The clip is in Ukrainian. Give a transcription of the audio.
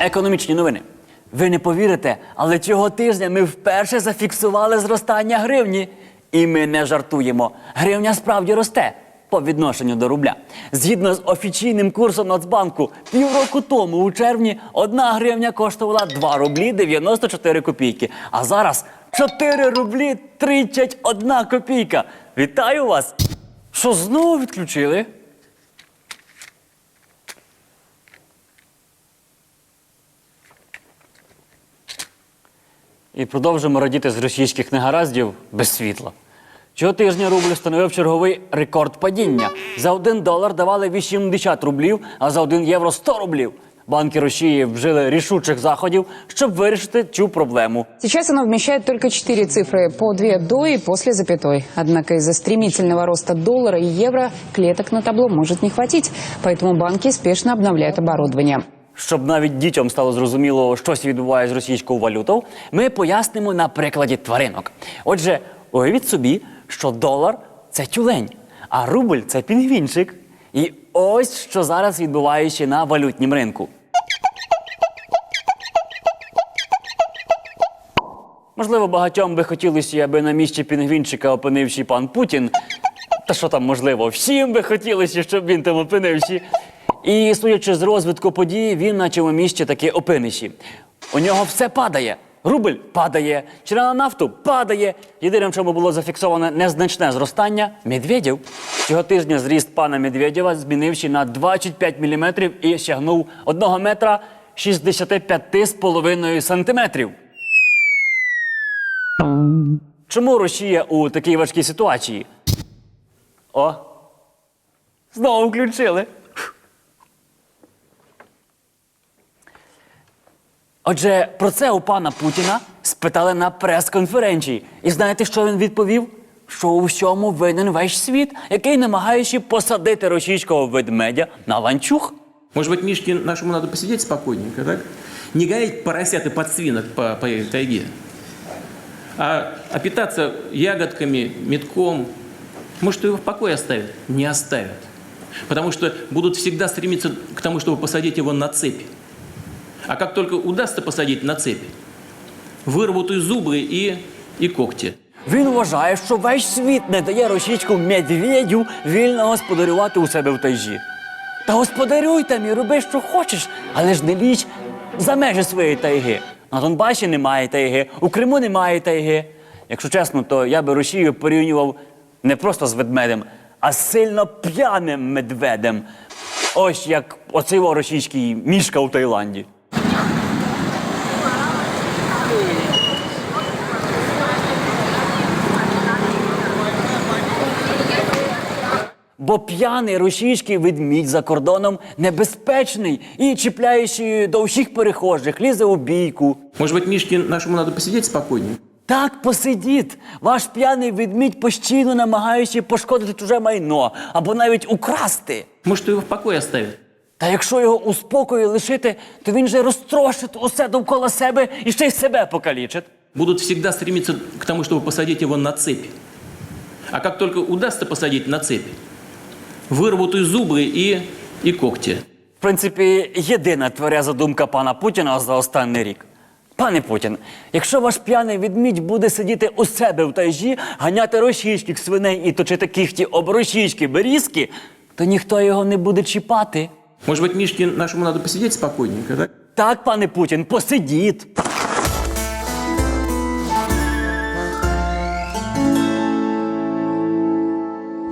Економічні новини. Ви не повірите, але цього тижня ми вперше зафіксували зростання гривні. І ми не жартуємо. Гривня справді росте по відношенню до рубля. Згідно з офіційним курсом Нацбанку, півроку тому у червні одна гривня коштувала 2 рублі 94 копійки. А зараз 4 рублі 31 копійка. Вітаю вас! Що знову відключили? І продовжимо радіти з російських негараздів без світла. Цього тижня рубль встановив черговий рекорд падіння. За один долар давали 80 рублів, а за один євро 100 рублів. Банки Росії вжили рішучих заходів, щоб вирішити цю проблему. Сейчас оно вмещает только четыре цифры, по две до и после запятой. Однако из-за стремительного роста доллара и евро клеток на табло может не хватить, поэтому банки спешно обновляют оборудование. Щоб навіть дітям стало зрозуміло, що відбувається з російською валютою, ми пояснимо на прикладі тваринок. Отже, уявіть собі, що долар це тюлень, а рубль це пінгвінчик. І ось що зараз відбувається на валютнім ринку. Можливо, багатьом би хотілося, аби на місці пінгвінчика опинився пан Путін. Та що там можливо, всім би хотілося, щоб він там опинився. І судячи з розвитку подій, він на цьому місці таки опинився. У нього все падає. Рубль падає, ціна на нафту падає. Єдиним, чому було зафіксоване незначне зростання Медведєв. Цього тижня зріст пана Медведєва змінився на 25 мм і сягнув 1 метра 65,5 сантиметрів. Чому Росія у такій важкій ситуації? О! Знову включили. Отже, про це у пана Путіна спитали на прес-конференції. І знаєте, що він відповів? Що у всьому винен весь світ, який намагаючи посадити російського ведмедя на ланчуг. Может быть, Мишке нашему надо посидеть спокойненько, так? Не гореть поросят и подсвинок по, по тайге, а, а питаться ягодками, метком. Может, его в покое оставят? Не оставят. Потому что будут всегда стремиться к тому, чтобы посадить его на цепь. А как только удастся посадить на цепь, вырвут и зубы, и, и когти. Він вважає, що весь світ не дає російському медведю вільно господарювати у себе в тайжі. Та господарюй там і роби, що хочеш, але ж не лізь за межі своєї тайги. На Донбасі немає тайги, у Криму немає тайги. Якщо чесно, то я би Росію порівнював не просто з ведмедем, а з сильно п'яним медведем. Ось як оцей російський мішка у Таїланді. Бо п'яний російський ведмідь за кордоном небезпечний і чіпляючи до всіх перехожих, лізе у бійку. Может быть, Мишке нашему надо посидеть спокойненько? Так, посидіть. Ваш п'яний ведмідь постійно намагаючи пошкодити чуже майно або навіть украсти. Может, его в покое оставят? Та якщо його у спокої лишити, то він же розтрошить усе довкола себе і ще й себе покалічить. будут всегда стремиться к тому, чтобы посадить его на цепь. А как только удастся посадить на цепь, вырвут и зубы, и, и когти. В принципі, єдина твереза думка пана Путіна за останній рік. Пане Путін, якщо ваш п'яний відмідь буде сидіти у себе в тайжі, ганяти російських свиней і точити кіхті об російські берізки, то ніхто його не буде чіпати. Может быть, Мишке нашему надо посидеть спокойненько, так? Так, пане Путін, посидіть.